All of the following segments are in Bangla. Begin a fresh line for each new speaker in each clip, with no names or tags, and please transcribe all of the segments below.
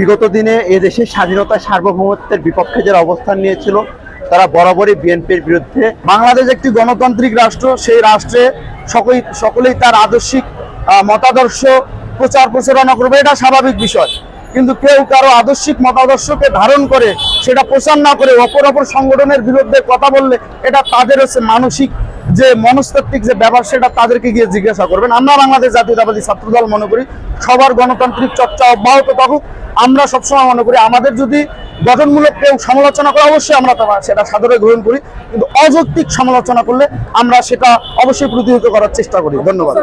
বিগত দিনে এদেশের স্বাধীনতা সার্বভৌমত্বের বিপক্ষে যারা অবস্থান নিয়েছিল, তারা বরাবরই বিএনপির বিরুদ্ধে।
বাংলাদেশ একটি গণতান্ত্রিক রাষ্ট্র, সেই রাষ্ট্রে সকলেই সকলেই তার আদর্শিক মতাদর্শ প্রচার প্রচারণা করবে, এটা স্বাভাবিক বিষয়। কিন্তু কেউ কারও আদর্শিক মতাদর্শকে ধারণ করে, সেটা প্রচার না করে অপর অপর সংগঠনের বিরুদ্ধে কথা বললে, এটা তাদের হচ্ছে মানসিক যে মনস্তাত্ত্বিক যে ব্যাপার, সেটা তাদেরকে গিয়ে জিজ্ঞাসা করবেন। আমরা বাংলাদেশ জাতীয়তাবাদী ছাত্রদল মনে করি, সবার গণতান্ত্রিক চর্চা অব্যাহত থাকুক। আমরা সবসময় মনে করি আমাদের যদি গঠনমূলক কেউ সমালোচনা করে অবশ্যই আমরা তা সেটা সাদরে গ্রহণ করি। কিন্তু অযৌক্তিক সমালোচনা করলে আমরা সেটা অবশ্যই প্রতিহত করার চেষ্টা করি। ধন্যবাদ।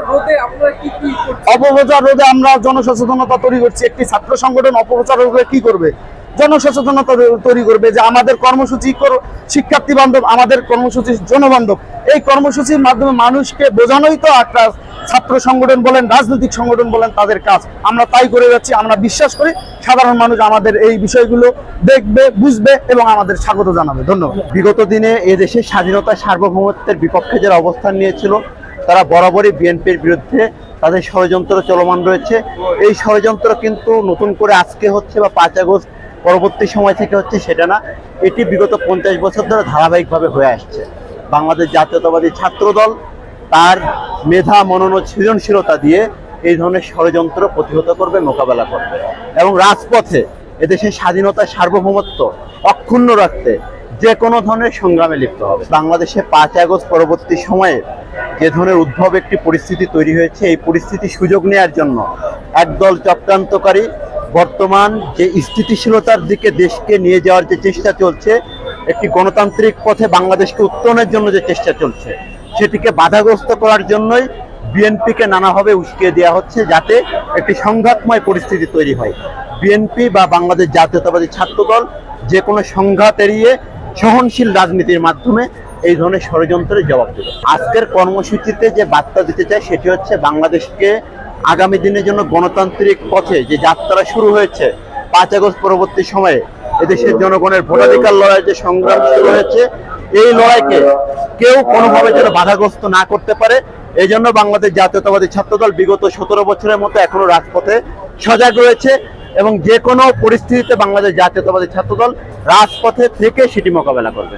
অপপ্রচার রোধে আমরা জনসচেতনতা তৈরি করছি। একটি ছাত্র সংগঠন অপপ্রচার রোধে কি করবে? জনসচেতনতা তৈরি করবে যে আমাদের কর্মসূচি কর- শিক্ষার্থী বান্ধব আমাদের কর্মসূচি জনবান্ধব। এই কর্মসূচির মাধ্যমে মানুষকে বোঝানোই তো একটা ছাত্র সংগঠন বলেন, রাজনৈতিক সংগঠন বলেন, তাদের কাজ। আমরা তাই করে যাচ্ছি, আমরা বিশ্বাস করি, সাধারণ মানুষ আমাদের এই বিষয়গুলো দেখবে, বুঝবে এবং আমাদের স্বাগত জানাবে। ধন্যবাদ।
বিগত দিনে এদেশের স্বাধীনতা, সার্বভৌমত্বের বিপক্ষে যারা অবস্থান নিয়েছিল, তারা বরাবরই বিএনপির বিরুদ্ধে তাদের ষড়যন্ত্র চলমান রয়েছে। এই ষড়যন্ত্র কিন্তু নতুন করে আজকে হচ্ছে বা পাঁচ আগস্ট পরবর্তী সময় থেকে হচ্ছে সেটা না, এটি বিগত পঞ্চাশ বছর ধরে ধারাবাহিকভাবে হয়ে আসছে। বাংলাদেশ জাতীয়তাবাদী ছাত্রদল, তার মেধা মনন সৃজনশীলতা দিয়ে এই ধরনের ষড়যন্ত্র প্রতিহত করবে, মোকাবেলা করবে। এবং রাজপথে এদেশের স্বাধীনতা সার্বভৌমত্ব অক্ষুণ্ণ রাখতে যে কোনো ধরনের সংগ্রামে লিপ্ত হবে। বাংলাদেশে পাঁচ আগস্ট পরবর্তী সময়ে যে ধরনের উদ্ভব একটি পরিস্থিতি তৈরি হয়েছে, এই পরিস্থিতি সুযোগ নেয়ার জন্য একদল চক্রান্তকারী বর্তমান যে স্থিতিশীলতার দিকে দেশকে নিয়ে যাওয়ার যে চেষ্টা চলছে, একটি গণতান্ত্রিক পথে বাংলাদেশকে উত্তরণের জন্য যে চেষ্টা চলছে সেটিকে বাধাগ্রস্ত করার জন্যই বিএনপিকে নানাভাবে উস্কিয়ে দেওয়া হচ্ছে যাতে একটি সংঘাতময় পরিস্থিতি তৈরি হয়। বিএনপি বা বাংলাদেশ জাতীয়তাবাদী ছাত্রদল যে কোনো সংঘাত এড়িয়ে সহনশীল রাজনীতির মাধ্যমে এই ধরনের ষড়যন্ত্রের জবাব দেবে। আজকের কর্মসূচিতে যে বার্তা দিতে চায় সেটি হচ্ছে বাংলাদেশকে আগামী দিনের জন্য গণতান্ত্রিক পথে যে যাত্রা শুরু হয়েছে, পাঁচ আগস্ট পরবর্তী সময়ে এদেশের জনগণের ভোটাধিকার লড়াই যে সংগ্রাম শুরু হয়েছে এই লড়াইকে কেউ কোনোভাবে যেন বাধাগ্রস্ত না করতে পারে। এই জন্য বাংলাদেশ জাতীয়তাবাদী ছাত্রদল বিগত সতেরো বছরের মতো এখনও রাজপথে সজাগ রয়েছে এবং যে কোনো পরিস্থিতিতে বাংলাদেশ জাতীয়তাবাদী ছাত্রদল রাজপথে থেকে সেটি মোকাবেলা করবে।